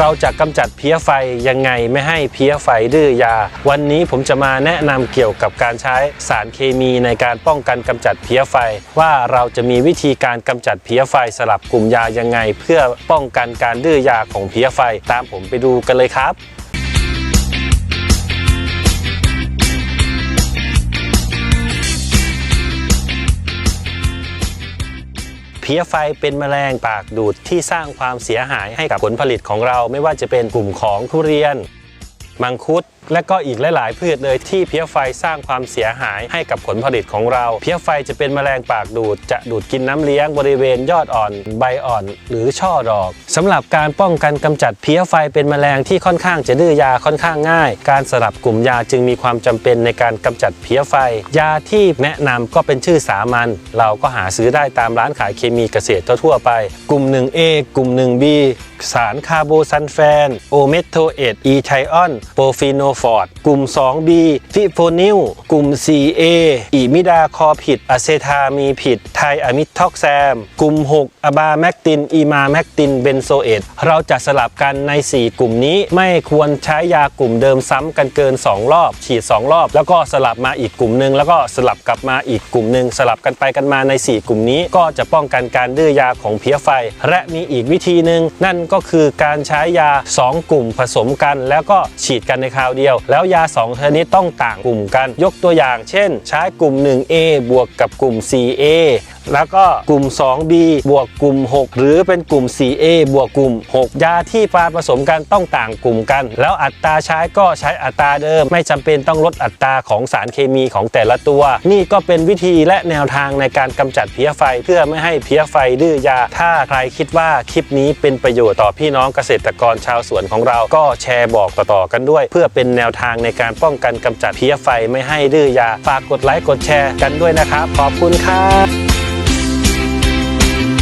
เราจะกำจัดเพี้ยไฟยังไงไม่ให้เพี้ยไฟดื้อยา วันนี้ผมจะมาแนะนำเกี่ยวกับการใช้สารเคมีในการป้องกันกำจัดเพี้ยไฟ ว่าเราจะมีวิธีการกำจัดเพี้ยไฟสลับกลุ่มยายังไง เพื่อป้องกันการดื้อยาของเพี้ยไฟ ตามผมไปดูกันเลยครับ เพี้ยไฟเป็นแมลงปากดูดที่สร้างความเสียหายให้กับผลผลิตของเรา ไม่ว่าจะเป็นกลุ่มของทุเรียน มังคุด และก็อีกหลาย ๆ พืชเลยที่เพี้ยไฟสร้างความเสียหายให้กับผลผลิตของเรา เพี้ยไฟจะเป็นแมลงปากดูด จะดูดกินน้ำเลี้ยงบริเวณยอดอ่อน ใบอ่อนหรือช่อดอกสำหรับการป้องกันกำจัดเพี้ยไฟเป็นแมลงที่ค่อนข้างจะดื้อยาค่อนข้างง่าย การสลับกลุ่มยาจึงมีความจำเป็นในการกำจัดเพี้ยไฟ ยาที่แนะนำก็เป็นชื่อสามัญเราก็หาซื้อได้ตามร้านขายเคมีเกษตรทั่วไป กลุ่ม 1A กลุ่ม 1B สารคาร์โบซัลแฟน โอเมทโทเอทอีไทออนโปรฟีโนฟอร์ด กลุ่ม 2B ฟิโฟนิล กลุ่ม 4A อิมิดาคอผิด อะเซทามีผิด ไทอะมิท็อกแซม กลุ่ม 6อะบาแมกติน อีมาแมกติน เบนโซเอต เราจะสลับกันใน 4 กลุ่มนี้ ไม่ควรใช้ยากลุ่มเดิมซ้ำกันเกิน 2 รอบ ฉีด 2 รอบ แล้วก็สลับมาอีกกลุ่มหนึ่ง แล้วก็สลับกลับมาอีกกลุ่มหนึ่ง สลับกันไปกันมาใน 4 กลุ่มนี้ ก็จะป้องกันการดื้อยาของเพี้ยไฟ และมีอีกวิธีหนึ่งนั่นก็คือการใช้ยา 2 กลุ่มผสมกัน แล้วก็ฉีดกันในคราวเดียว แล้วยา 2 ชนิดต้องต่างกลุ่มกัน ยกตัวอย่าง เช่น ใช้กลุ่ม 1A บวกกับกลุ่ม 4A แล้วก็กลุ่ม 2B บวกกลุ่ม 6 หรือเป็นกลุ่ม 4A บวกกลุ่ม 6 ยาที่ปาผสมกันต้องต่างกลุ่มกัน แล้วอัตราใช้ก็ใช้อัตราเดิม ไม่จำเป็นต้องลดอัตราของสารเคมีของแต่ละตัว นี่ก็เป็นวิธีและแนวทางในการกำจัดเพี้ยไฟ เพื่อไม่ให้เพี้ยไฟดื้อยา ถ้าใครคิดว่าคลิปนี้เป็นประโยชน์ต่อพี่น้องเกษตรกรชาวสวนของเราก็แชร์บอกต่อๆกันด้วย เพื่อเป็นแนวทางในการป้องกันกำจัดเพี้ยไฟไม่ให้ดื้อยา ฝากกดไลค์กดแชร์กันด้วยนะครับ ขอบคุณครับ